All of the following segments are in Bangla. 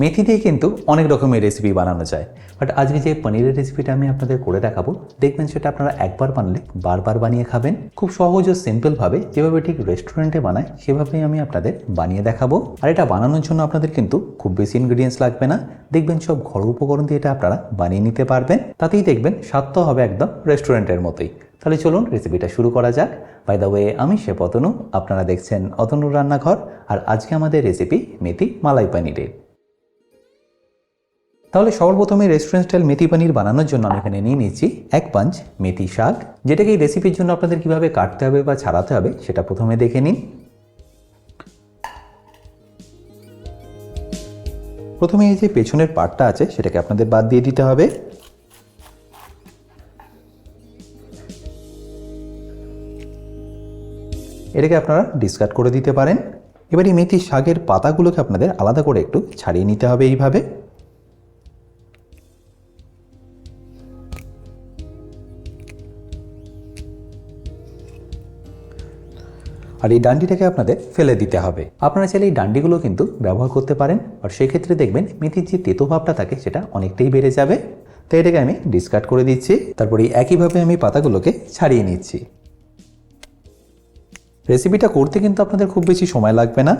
মেথি দিয়ে কিন্তু অনেক রকমের রেসিপি বানানো যায়। বাট আজকে যে পনিরের রেসিপিটা আমি আপনাদের করে দেখাবো, দেখবেন সেটা আপনারা একবার বানালে বারবার বানিয়ে খাবেন। খুব সহজ ও সিম্পলভাবে যেভাবে ঠিক রেস্টুরেন্টে বানায়, সেভাবেই আমি আপনাদের বানিয়ে দেখাবো। আর এটা বানানোর জন্য আপনাদের কিন্তু খুব বেশি ইনগ্রিডিয়েন্টস লাগবে না। দেখবেন সব ঘরোয়া উপকরণ দিয়ে এটা আপনারা বানিয়ে নিতে পারবেন। তাতেই দেখবেন স্বাদটা হবে একদম রেস্টুরেন্টের মতোই। তাহলে চলুন রেসিপিটা শুরু করা যাক। বাই দ্য ওয়ে আমি সে পতনু, আপনারা দেখছেন অতনুর রান্নাঘর। আর আজকে আমাদের রেসিপি মেথি মালাই পানিরের। তাহলে সর্বপ্রথমে রেস্টুরেন্ট স্টাইল মেথি পানির বানানোর জন্য আমি এখানে নিয়ে নিয়েছি এক পাঞ্চ মেথি শাক। যেটাকে এই রেসিপির জন্য আপনাদের কীভাবে কাটতে হবে বা ছাড়াতে হবে সেটা প্রথমে দেখে নিন। প্রথমে এই যে পেছনের পার্টটা আছে সেটাকে আপনাদের বাদ দিয়ে দিতে হবে। এটাকে আপনারা ডিসকার্ড করে দিতে পারেন। এবার এই মেথি শাকের পাতাগুলোকে আপনাদের আলাদা করে একটু ছাড়িয়ে নিতে হবে এইভাবে। আর এই ডান্ডিটাকে আপনাদের ফেলে দিতে হবে। আপনারা চাইলে এই ডান্ডিগুলো কিন্তু ব্যবহার করতে পারেন, আর সেক্ষেত্রে দেখবেন মেথির যে তেতো ভাবটা থাকে সেটা অনেকটাই বেড়ে যাবে। তো এটাকে আমি ডিসকার্ড করে দিচ্ছি, তারপরে একইভাবে আমি পাতাগুলোকে ছাড়িয়ে নিচ্ছি। রেসিপিটা করতে কিন্তু আপনাদের খুব বেশি সময় লাগবে না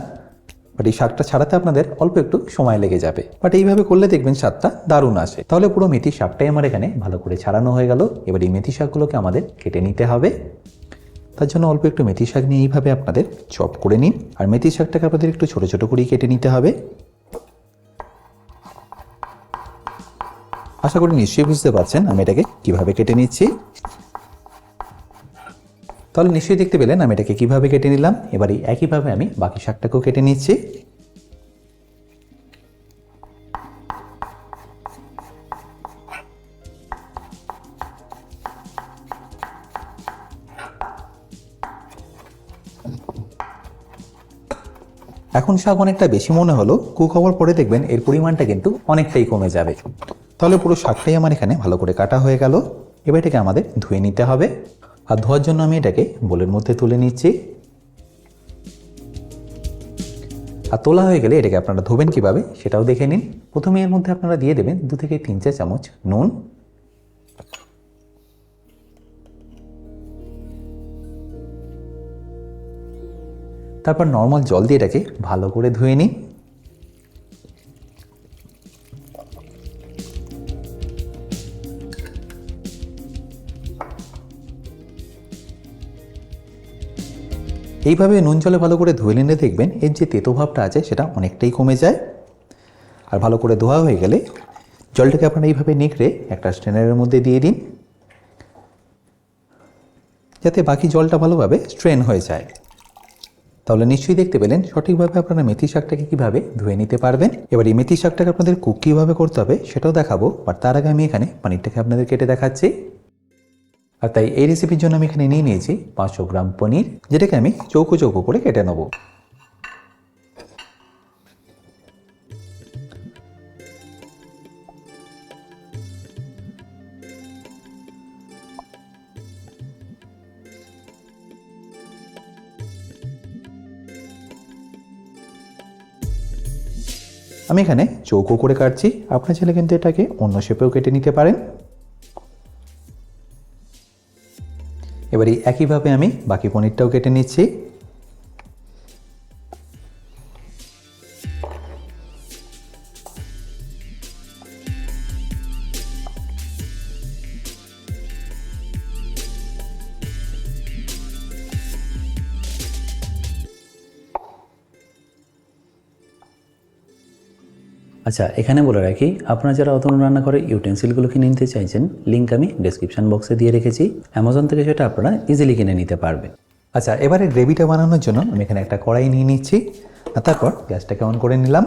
বাট এই শাকটা ছাড়াতে আপনাদের অল্প একটু সময় লেগে যাবে। বাট এইভাবে করলে দেখবেন স্বাদটা দারুণ আসে। তাহলে পুরো মেথি শাকটাই আমার এখানে ভালো করে ছাড়ানো হয়ে গেল। এবার এই মেথি শাকগুলোকে আমাদের কেটে নিতে হবে। তার জন্য অল্প একটু মেথি শাক নিয়ে এইভাবে আপনাদের চপ করে নিন। আর মেথি শাকটাকে আপনাদের একটু ছোটো ছোটো করেই কেটে নিতে হবে। আশা করি নিশ্চয়ই বুঝতে পারছেন আমি এটাকে কীভাবে কেটে নিচ্ছি। তাহলে নিশ্চয়ই দেখতে পেলেন আমি এটাকে কীভাবে কেটে নিলাম। এবারে একইভাবে আমি বাকি শাকটাকেও কেটে নিচ্ছি। এখন শাক অনেকটা বেশি মনে হলো হওয়ার পরে দেখবেন এর পরিমাণটা কিন্তু অনেকটাই কমে যাবে। তাহলে পুরো শাকটাই আমার এখানে ভালো করে কাটা হয়ে গেল। এবার এটাকে আমাদের ধুয়ে নিতে হবে। আর ধোয়ার জন্য আমি এটাকে বোলের মধ্যে তুলে নিচ্ছি। আর তোলা হয়ে গেলে এটাকে আপনারা ধোবেন কীভাবে সেটাও দেখে নিন। প্রথমে এর মধ্যে আপনারা দিয়ে দেবেন দু থেকে তিন চা চামচ নুন। তারপর নর্মাল জল দিয়ে এটাকে ভালো করে ধুয়ে নিন এইভাবে নুন জলে ভালো করে ধুয়ে নিলে দেখবেন এর যে তেতো ভাবটা আছে সেটা অনেকটাই কমে যায়। আর ভালো করে ধোয়া হয়ে গেলে জলটাকে আপনারা এইভাবে নিকড়ে একটা স্ট্রেনারের মধ্যে দিয়ে দিন। যাতে বাকি জলটা ভালোভাবে স্ট্রেন হয়ে যায়। তাহলে নিশ্চয়ই দেখতে পেলেন সঠিকভাবে আপনারা মেথি শাকটাকে কীভাবে ধুয়ে নিতে পারবেন। এবার এই মেথি শাকটাকে আপনাদের কুক কীভাবে করতে হবে সেটাও দেখাবো, আর তার আগে আমি এখানে পনিরটাকে আপনাদের কেটে দেখাচ্ছি। আর তাই এই রেসিপির জন্য আমি এখানে নিয়ে নিয়েছি পাঁচশো গ্রাম পনির, যেটাকে আমি চৌকো চৌকো করে কেটে নেব। আমি এখানে চৌকো করে কাটছি। আপনার ছেলে কিন্তু এটাকে অন্য শেপেও কেটে নিতে পারেন। এবারে একইভাবে আমি বাকি পনিরটাও কেটে নিচ্ছি। আচ্ছা এখানে বলে রাখি, আপনারা যারা অতন রান্নাঘরে ইউটেন্সিলগুলো কিনে নিতে চাইছেন লিঙ্ক আমি ডেসক্রিপশন বক্সে দিয়ে রেখেছি। অ্যামাজন থেকে সেটা আপনারা ইজিলি কিনে নিতে পারবেন। আচ্ছা এবারে গ্রেভিটা বানানোর জন্য আমি এখানে একটা কড়াই নিয়ে নিচ্ছি। তারপর গ্যাসটাকে অন করে নিলাম।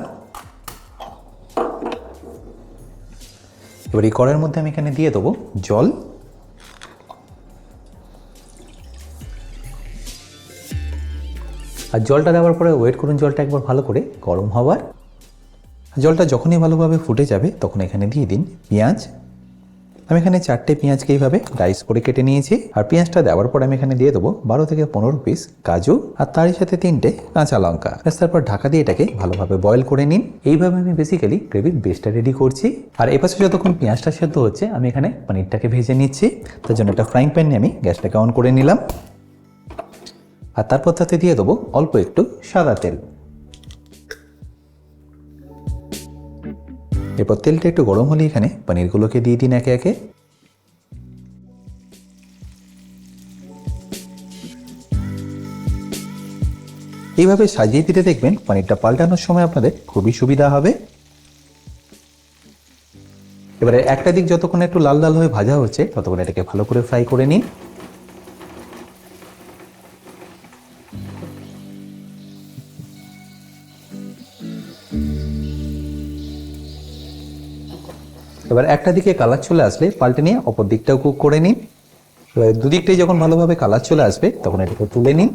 এবার এই কড়াইয়ের মধ্যে আমি এখানে দিয়ে দেবো জল। আর জলটা দেওয়ার পরে ওয়েট করুন, জলটা একবার ভালো করে গরম হওয়ার। জলটা যখনই ভালোভাবে ফুটে যাবে, তখন এখানে দিয়ে দিন পেঁয়াজ। আমি এখানে চারটে পেঁয়াজকে এইভাবে ডাইস করে কেটে নিয়েছি। আর পেঁয়াজটা দেওয়ার পর আমি এখানে দিয়ে দেবো বারো থেকে পনেরো পিস কাজু আর তারই সাথে তিনটে কাঁচা লঙ্কা। তারপর ঢাকা দিয়ে এটাকে ভালোভাবে বয়েল করে নিন। এইভাবে আমি বেসিক্যালি গ্রেভির বেসটা রেডি করছি। আর এপাশে যতক্ষণ পেঁয়াজটা সেদ্ধ হচ্ছে, আমি এখানে পনিরটাকে ভেজে নিচ্ছি। তার জন্য একটা ফ্রাইং প্যান আমি গ্যাসটাকে অন করে নিলাম। আর তারপর তাতে দিয়ে দেবো অল্প একটু সাদা তেল। এরপর তেলটা একটু গরম হলে এখানে পনিরগুলোকে দিয়ে দিন একে একে। এইভাবে সাজিয়ে দিতে দেখবেন পনিরটা পাল্টানোর সময় আপনাদের খুবই সুবিধা হবে। এবারে একটা দিক যতক্ষণ একটু লাল লাল হয়ে ভাজা হচ্ছে, ততক্ষণ এটাকে ভালো করে ফ্রাই করে নিন। এবার একটা দিকে কালার চলে আসলে পাল্টে নিয়ে অপর দিকটাও কুক করে নিন এবার দুদিকটাই যখন ভালোভাবে কালার চলে আসবে, তখন এটাকে তুলে নিন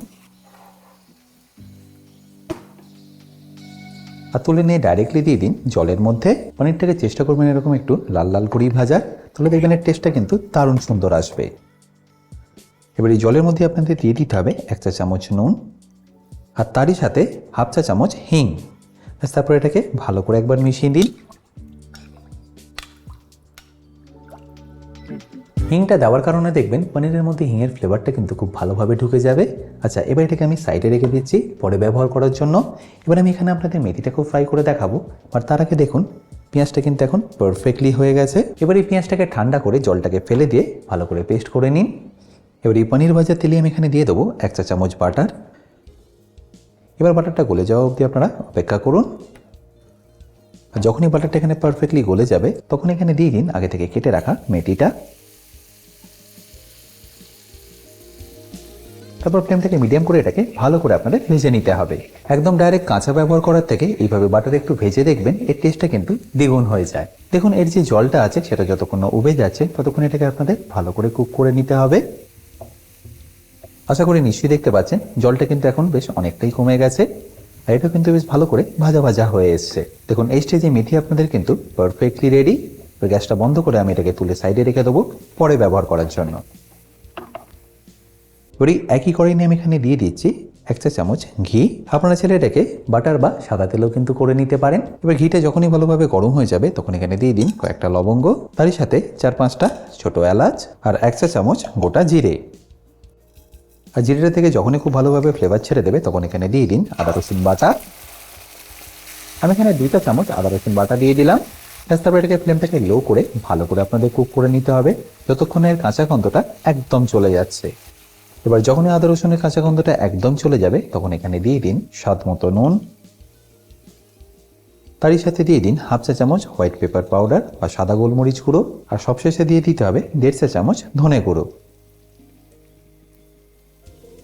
আর তুলে নিয়ে ডাইরেক্টলি দিয়ে দিন জলের মধ্যে। পনিরটাকে চেষ্টা করবেন এরকম একটু লাল লাল করেই ভাজা। তাহলে দেখবেন এর টেস্টটা কিন্তু দারুণ সুন্দর আসবে। এবার এই জলের মধ্যে আপনাদের দিয়ে দিতে হবে এক চা চামচ নুন আর তারই সাথে হাফ চা চামচ হিং। তারপর এটাকে ভালো করে একবার মিশিয়ে দিন হিংটা দেওয়ার কারণে দেখবেন পনিরের মধ্যে হিঙের ফ্লেভারটা কিন্তু খুব ভালোভাবে ঢুকে যাবে। আচ্ছা এবার এটাকে আমি সাইডে রেখে দিচ্ছি পরে ব্যবহার করার জন্য। এবার আমি এখানে আপনাদের মেথিটাকেও ফ্রাই করে দেখাবো। আর তার আগে দেখুন, পেঁয়াজটা কিন্তু এখন পারফেক্টলি হয়ে গেছে। এবার এই পেঁয়াজটাকে ঠান্ডা করে জলটাকে ফেলে দিয়ে ভালো করে পেস্ট করে নিন। এবার এই পনির ভাজার তেলে আমি এখানে দিয়ে দেবো এক চা চামচ বাটার এবার বাটারটা গলে যাওয়া অবধি আপনারা অপেক্ষা করুন। আর যখনই বাটারটা এখানে পারফেক্টলি গলে যাবে, তখন এখানে দিয়ে দিন আগে থেকে কেটে রাখা মেথিটা। তারপর ফ্লেমটাকে মিডিয়াম করে এটাকে ভালো করে আপনাদের ভেজে নিতে হবে। একদম ডাইরেক্ট কাঁচা ব্যবহার করার থেকে এইভাবে বাটার একটু ভেজে দেখবেন, এর টেস্টটা কিন্তু দ্বিগুণ হয়ে যায়। দেখুন, এর যে জলটা আছে, সেটা যতক্ষণ না উবে যাচ্ছে, ততক্ষণ এটাকে আপনাদের ভালো করে কুক করে নিতে হবে। আশা করি নিশ্চয়ই দেখতে পাচ্ছেন, জলটা কিন্তু এখন বেশ অনেকটাই কমে গেছে, আর এটা কিন্তু বেশ ভালো করে ভাজা ভাজা হয়ে এসছে। দেখুন, এই স্টেজে মেথি আপনাদের কিন্তু পারফেক্টলি রেডি গ্যাসটা বন্ধ করে আমি এটাকে তুলে সাইডে রেখে দেবো, পরে ব্যবহার করার জন্য। এবার একই কড়াই আমি এখানে দিয়ে দিচ্ছি এক চা চামচ ঘি। আপনারা ছেলে এটাকে বাটার বা সাদা তেলও কিন্তু করে নিতে পারেন। এবার ঘিটা যখনই ভালোভাবে গরম হয়ে যাবে, তখন এখানে দিয়ে দিন কয়েকটা লবঙ্গ, তারই সাথে চার পাঁচটা ছোট এলাচ আর এক চা চামচ গোটা জিরে। আর জিরেটা থেকে যখনই খুব ভালোভাবে ফ্লেভার ছেড়ে দেবে, তখন এখানে দিয়ে দিন আদা রসুন বাটা। আমি এখানে দুইটা চামচ আদা রসুন বাটা দিয়ে দিলাম। তারপর এটাকে ফ্লেমটাকে লো করে ভালো করে আপনাদের কুক করে নিতে হবে। যতক্ষণের কাঁচা গন্ধটা একদম চলে যাচ্ছে। এবার যখনই আদা রসুনের কাঁচা গন্ধটা একদম চলে যাবে, তখন এখানে দিয়ে দিন স্বাদ মতো নুন। তারই সাথে দিয়ে দিন হাফ চা চামচ হোয়াইট পেপার পাউডার বা সাদা গোলমরিচ গুঁড়ো, আর সবশেষে দিয়ে দিতে হবে দেড় চা চামচ ধনে গুঁড়ো।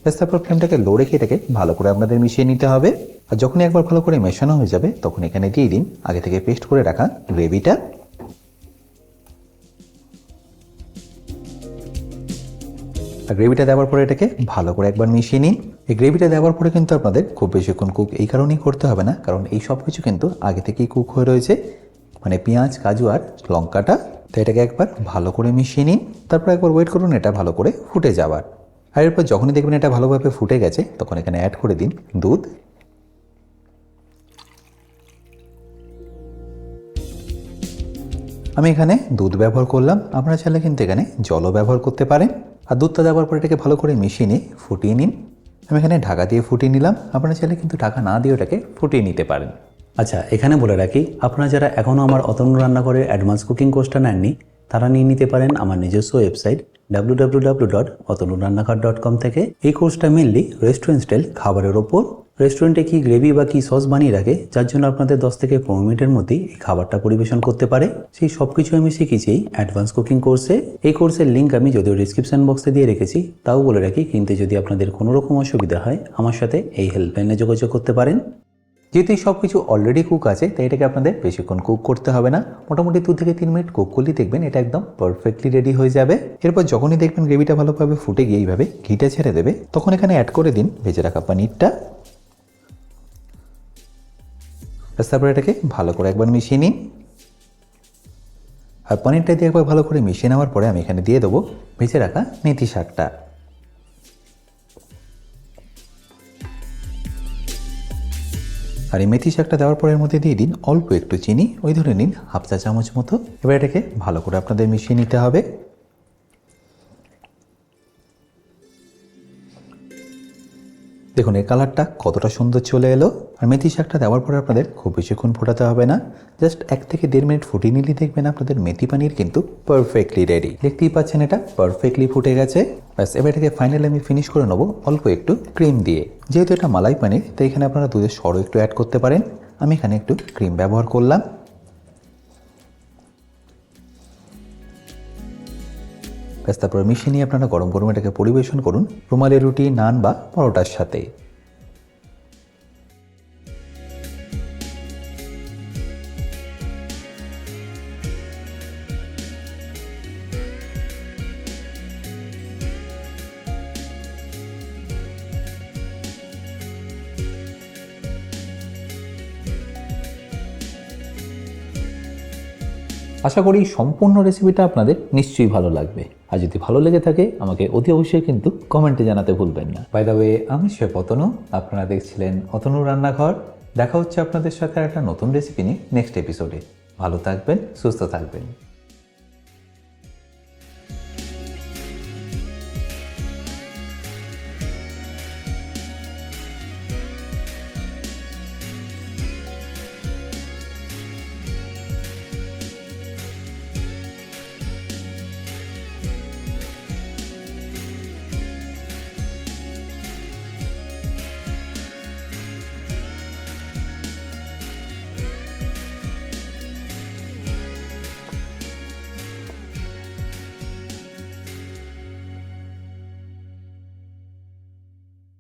ব্যাস, তারপর ফ্লেমটাকে লো রেখে এটাকে ভালো করে আপনাদের মিশিয়ে নিতে হবে। আর যখনই একবার ভালো করে মেশানো হয়ে যাবে, তখন এখানে দিয়ে দিন আগে থেকে পেস্ট করে রাখা গ্রেভিটা। আর গ্রেভিটা দেওয়ার পরে এটাকে ভালো করে একবার মিশিয়ে নিন। এই গ্রেভিটা দেওয়ার পরে কিন্তু আপনাদের খুব বেশিক্ষণ কুক এই কারণেই করতে হবে না, কারণ এই সব কিছু কিন্তু আগে থেকেই কুক হয়ে রয়েছে। মানে পেঁয়াজ, কাজু আর লঙ্কাটা। তো এটাকে একবার ভালো করে মিশিয়ে নিন। তারপর একবার ওয়েট করুন, এটা ভালো করে ফুটে যাওয়ার। আর এরপর যখনই দেখবেন এটা ভালোভাবে ফুটে গেছে, তখন এখানে অ্যাড করে দিন দুধ। আমি এখানে দুধ ব্যবহার করলাম। আপনারা চাইলে কিন্তু এখানে জলও ব্যবহার করতে পারেন। আর দুধটা দেওয়ার পর এটাকে ভালো করে মিশিয়ে নিয়ে ফুটিয়ে নিন। আমি এখানে ঢাকা দিয়ে ফুটিয়ে নিলাম। আপনারা চাইলে কিন্তু ঢাকা না দিয়ে ওটাকে ফুটিয়ে নিতে পারেন। আচ্ছা এখানে বলে রাখি, আপনারা যারা এখনও আমার অতনু রান্নাঘরে অ্যাডভান্স কুকিং কোর্সটা নেননি, তারা নিয়ে নিতে পারেন আমার নিজস্ব website W W W dot Atanu Rannaghar dot com থেকে। এই কোর্সটা মেনলি রেস্টুরেন্ট স্টাইল খাবারের ওপর রেস্টুরেন্টে কি গ্রেভি বা কি সস বানিয়ে রাখে? যার জন্য আপনাদের দশ থেকে পনেরো মিনিটের মধ্যেই এই খাবারটা পরিবেশন করতে পারে। সেই সব কিছু আমি শিখেছি অ্যাডভান্স কুকিং কোর্সে এই কোর্সের লিঙ্ক আমি যদিও ডিসক্রিপশন বক্সে দিয়ে রেখেছি, তাও বলে রাখি, কিন্তু যদি আপনাদের কোনো রকম অসুবিধা হয়, আমার সাথে এই হেল্পলাইনে যোগাযোগ করতে পারেন। যেহেতু সব কিছু অলরেডি কুক আছে, তাই এটাকে আপনাদের বেশিক্ষণ কুক করতে হবে না। মোটামুটি দু থেকে তিন মিনিট কুক করলেই দেখবেন এটা একদম পারফেক্টলি রেডি হয়ে যাবে। এরপর যখনই দেখবেন গ্রেভিটা ভালোভাবে ফুটে গিয়ে এইভাবে ঘিটা ছেড়ে দেবে, তখন এখানে অ্যাড করে দিন ভেজে রাখা পনিরটা। ব্যাস, তারপরে এটাকে ভালো করে একবার মিশিয়ে নিন। আর পনিরটা দিয়ে একবার ভালো করে মিশিয়ে নেওয়ার পরে আমি এখানে দিয়ে দেবো ভেজে রাখা মেথি শাকটা। আর এই মেথি শাকটা দেওয়ার পরের মধ্যে দিয়ে দিন অল্প একটু চিনি, ওই ধরে নিন হাফ চা চামচ মতো। এবার এটাকে ভালো করে আপনাদের মিশিয়ে নিতে হবে। দেখুন, এই কালারটা কতটা সুন্দর চলে এলো। আর মেথি শাকটা দেওয়ার পরে আপনাদের খুব বেশিক্ষণ ফোটাতে হবে না। জাস্ট এক থেকে দেড় মিনিট ফুটিয়ে নিলেই দেখবেন আপনাদের মেথি পানির কিন্তু পারফেক্টলি রেডি দেখতেই পাচ্ছেন এটা পারফেক্টলি ফুটে গেছে। ব্যাস, এবার এটাকে ফাইনালি আমি ফিনিশ করে নেব অল্প একটু ক্রিম দিয়ে। যেহেতু এটা মালাই পানির, তাই এখানে আপনারা দুধের সরও একটু অ্যাড করতে পারেন। আমি এখানে একটু ক্রিম ব্যবহার করলাম। ব্যাস তারপরে মিশিয়ে নিয়ে আপনারা গরম গরম এটাকে পরিবেশন করুন। রুমালি রুটি, নান বা পরোটার সাথে। আশা করি সম্পূর্ণ রেসিপিটা আপনাদের নিশ্চয়ই ভালো লাগবে। আর যদি ভালো লেগে থাকে, আমাকে অতি অবশ্যই কিন্তু কমেন্টে জানাতে ভুলবেন না। বাই দ্য ওয়ে আমি সে পতনু। আপনারা দেখছিলেন অতনু রান্নাঘর। দেখা হচ্ছে আপনাদের সাথে একটা নতুন রেসিপি নিয়ে নেক্সট এপিসোডে ভালো থাকবেন, সুস্থ থাকবেন।